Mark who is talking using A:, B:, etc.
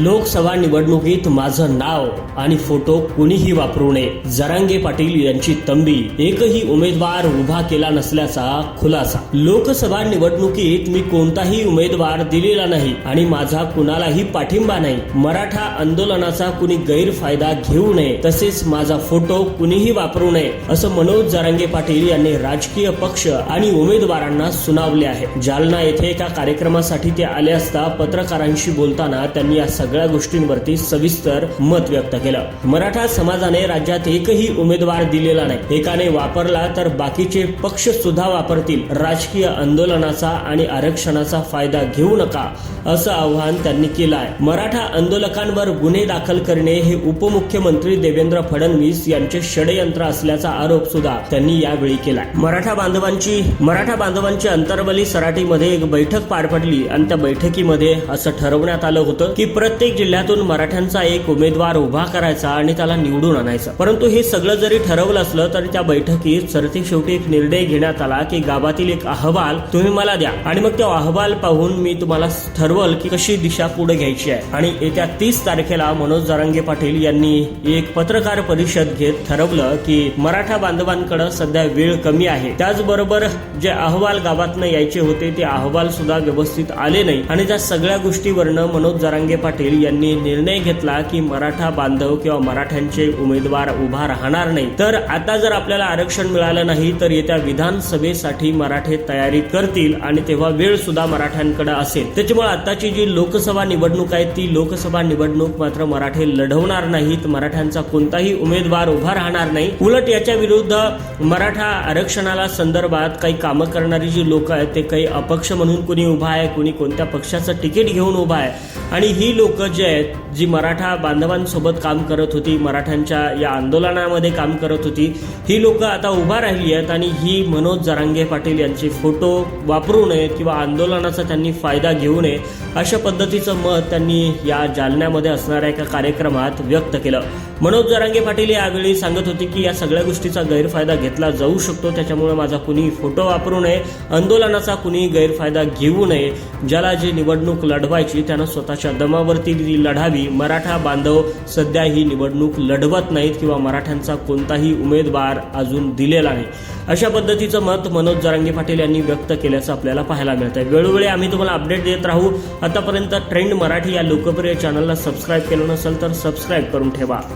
A: लोकसभा निवडणुकीत माझं नाव आणि फोटो कुणीही वापरू नये. जरांगे पाटील यांची तंबी. एकही उमेदवार उभा केला नसल्याचा खुलासा. लोकसभा निवडणुकीत मी कोणताही उमेदवार दिलेला नाही आणि माझा कुणालाही पाठिंबा नाही. मराठा आंदोलनाचा कुणी गैरफायदा घेऊ नये तसेच माझा फोटो कुणीही वापरू नये असं मनोज जरांगे पाटील यांनी राजकीय पक्ष आणि उमेदवारांना सुनावले आहे. जालना येथे एका कार्यक्रमासाठी ते आले असता पत्रकारांशी बोलताना त्यांनी या सगळ्या गोष्टींवरती सविस्तर मत व्यक्त केलं. मराठा समाजाने राज्यात एकही उमेदवार दिलेला नाही. एकाने वापरला तर बाकीचे पक्ष सुद्धा वापरतील. राजकीय आंदोलनाचा आणि आरक्षणाचा फायदा घेऊ नका असं आवाहन त्यांनी केलं आहे मराठा आंदोलकांवर गुन्हे दाखल करणे हे उपमुख्यमंत्री देवेंद्र फडणवीस यांचे षडयंत्र असल्याचा आरोप सुद्धा त्यांनी यावेळी केला मराठा बांधवांची मराठा बांधवांची अंतर्बली सराटीमध्ये एक बैठक पार पडली आणि त्या बैठकीमध्ये असं ठरवण्यात आलं होतं की प्रत्येक प्रत्येक जिल्ह्यातून मराठ्यांचा एक उमेदवार उभा करायचा आणि त्याला निवडून आणायचा. परंतु हे सगळं जरी ठरवलं असलं तरी त्या बैठकीत सरते शेवटी एक निर्णय घेण्यात आला की गावातील एक अहवाल तुम्ही मला द्या. आणि मग तो अहवाल पाहून मी तुम्हाला ठरवल की कशी दिशा पुढे घ्यायची आहे. आणि येत्या तीस तारखेला मनोज जरांगे पाटील यांनी एक पत्रकार परिषद घेत ठरवलं की मराठा बांधवांकडे सध्या वेळ कमी आहे. त्याचबरोबर जे अहवाल गावातनं यायचे होते ते अहवाल सुद्धा व्यवस्थित आले नाही. आणि त्या सगळ्या गोष्टीवरनं मनोज जरांगे पाटील पाटील यांनी निर्णय घेतला की मराठा बांधव किंवा मराठ्यांचे उमेदवार उभा राहणार नाही. तर आता जर आपल्याला आरक्षण मिळालं नाही तर येत्या विधानसभेसाठी मराठे तयारी करतील आणि तेव्हा वेळ सुद्धा मराठ्यांकडे असेल. त्याच्यामुळे आताची जी लोकसभा निवडणूक आहे ती लोकसभा निवडणूक मात्र मराठे लढवणार नाहीत. मराठ्यांचा कोणताही उमेदवार उभा राहणार नाही. उलट याच्या विरुद्ध मराठा आरक्षणाला संदर्भात काही कामं करणारी जी लोक आहेत ते काही अपक्ष म्हणून कुणी उभा आहे कुणी कोणत्या पक्षाचं तिकीट घेऊन उभा आहे आणि ही लोक जे आहेत जी मराठा बांधवांसोबत काम करत होती मराठ्यांच्या या आंदोलनामध्ये काम करत होती ही लोक आता उभा राहिली आहेत आणि ही मनोज जरांगे पाटील यांचे फोटो वापरू नये किंवा आंदोलनाचा त्यांनी फायदा घेऊ नये अशा पद्धतीचं मत त्यांनी या जालन्यामध्ये असणाऱ्या एका कार्यक्रमात व्यक्त केलं. मनोज जरांगे पाटील यावेळी सांगत होते की या सगळ्या गोष्टीचा गैरफायदा घेतला जाऊ शकतो त्याच्यामुळे माझा कुणी फोटो वापरू नये आंदोलनाचा कुणी गैरफायदा घेऊ नये ज्याला जी निवडणूक लढवायची त्यानं स्वतःच्या दमावरती ती लढावी. मराठा बांधव सध्या ही निवडणूक लढवत नाहीत किंवा मराठ्यांचा कोणताही उमेदवार अजून दिलेला नाही. अशा पद्धतीचं मत मनोज जरांगे पाटील यांनी व्यक्त केल्याचं आपल्याला पाहायला मिळतं आहे वेळोवेळी आम्ही तुम्हाला अपडेट देत राहू. आतापर्यंत ट्रेंड मराठी या लोकप्रिय चॅनलला सबस्क्राईब केलं नसेल तर सबस्क्राईब करून ठेवा.